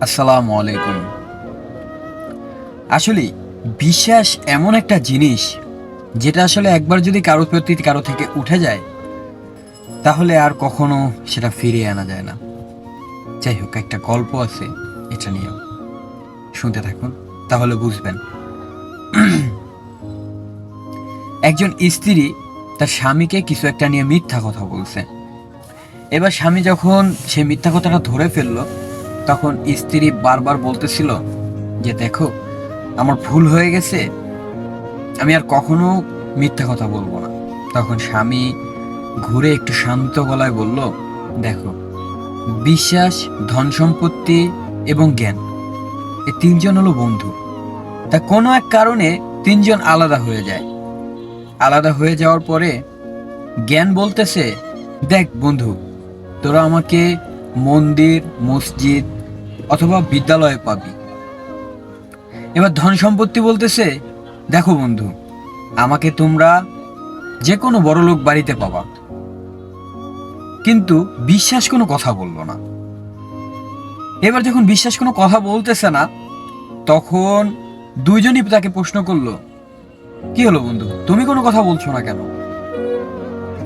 আসসালামু আলাইকুম। আসলে বিশ্বাস এমন একটা জিনিস যেটা আসলে একবার যদি কারও প্রতি কারও থেকে উঠে যায়, তাহলে আর কখনো সেটা ফিরিয়ে আনা যায় না। যাই হোক, একটা গল্প আছে এটা নিয়ে। শুনতে থাকুন, তাহলে বুঝবেন। একজন স্ত্রী তার স্বামীকে কিছু একটা নিয়ে মিথ্যা কথা বলছে। এবার স্বামী যখন সে মিথ্যা কথাটা ধরে ফেলল তখন স্ত্রী বারবার বলতেছিল যে, দেখো, আমার ভুল হয়ে গেছে। আমি আর কখনো মিথ্যা কথা বলব না। তখন স্বামী ঘুরে একটু শান্ত গলায় বলল, দেখো, বিশ্বাস, ধন সম্পত্তি এবং জ্ঞান, এ তিনজন হলো বন্ধু। তা কোনো এক কারণে তিনজন আলাদা হয়ে যায়। আলাদা হয়ে যাওয়ার পরে জ্ঞান বলতেছে, দেখ বন্ধু, তোরা আমাকে মন্দির, মসজিদ অথবা বিদ্যালয়ে পাবি। এবার ধন সম্পত্তি বলতেছে, দেখো বন্ধু, আমাকে তোমরা যে কোনো বড়লোক বাড়িতে পাবা। কিন্তু বিশ্বাস কোনো কথা বলল না। এবার যখন বিশ্বাস কোনো কথা বলতেছে না, তখন দুইজনই তাকে প্রশ্ন করল, কি হলো বন্ধু, তুমি কোনো কথা বলছো না কেন?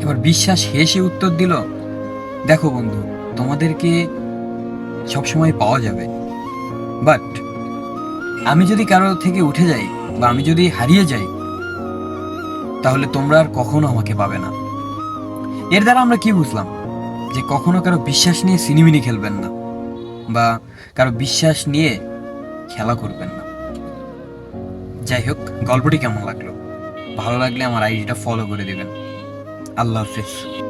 এবার বিশ্বাস হেসে উত্তর দিল, দেখো বন্ধু, তোমাদেরকে সবসময় পাওয়া যাবে। বাট আমি যদি কারও থেকে উঠে যাই বা আমি যদি হারিয়ে যাই, তাহলে তোমরা আর কখনো আমাকে পাবে না। এর দ্বারা আমরা কি বুঝলাম? যে কখনো কারও বিশ্বাস নিয়ে সিনিমিনি খেলবেন না বা কারও বিশ্বাস নিয়ে খেলা করবেন না। যাই হোক, গল্পটি কেমন লাগল? ভালো লাগলে আমার আইডিটা ফলো করে দিবেন। আল্লাহ হাফিজ।